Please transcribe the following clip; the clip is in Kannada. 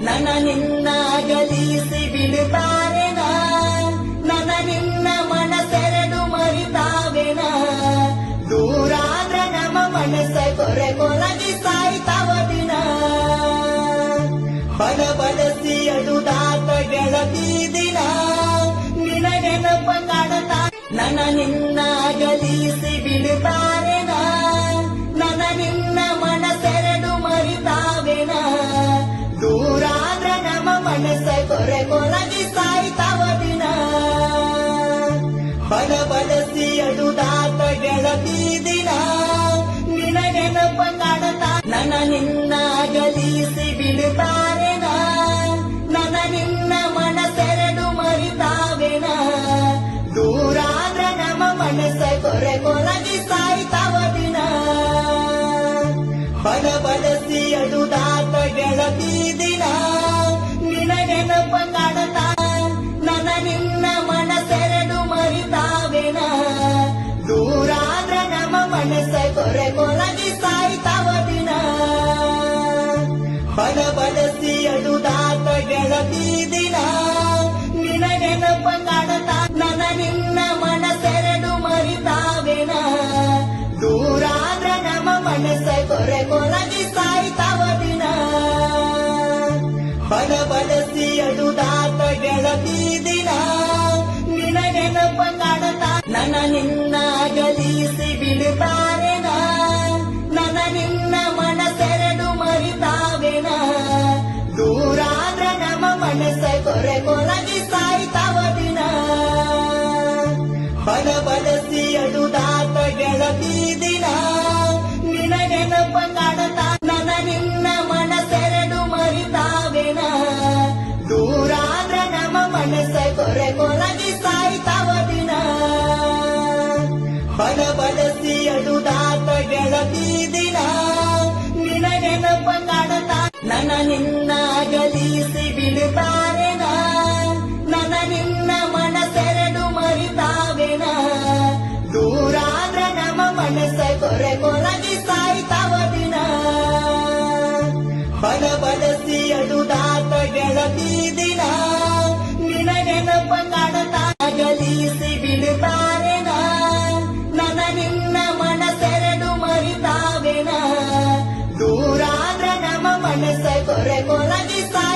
ನನ ನಿನ್ನಗಲಿಸಿ ಬಿಡುತ್ತಾನೆ ನನ ನಿನ್ನ ಮನಸೆರಡು ಮರಿತಾವೆನ. ದೂರಾದ್ರ ನಮ್ಮ ಮನಸ್ಸ ಕೊರೆ ಕೊರಗಿ ಸಾಯ್ತಾವ ದಿನ. ಬಲ ಬಡಸಿ ಅಡುದಾತ ಗೆಳತಿ ದಿನ. ನಿನ ನೆನಪ ಕಾಣುತ್ತಾ. ನನ ನಿನ್ನಗಲಿಸಿ ಬಿಡುತ್ತಾನೆ ಬೀಸಿ ಬಿಡುತ್ತಾ ನಿನ್ನ ಗಲಿಸಿ ಬಿಡುತ್ತಾ ಪ್ರತಿದಿನ ನಿನಗೆ ನಪ್ಪ ಕಾಣತಾ ನನ್ನ ನಿನ್ನ ಗಲಿಸಿ ಬಿಡುತ್ತಾ. se corre con la guitarra.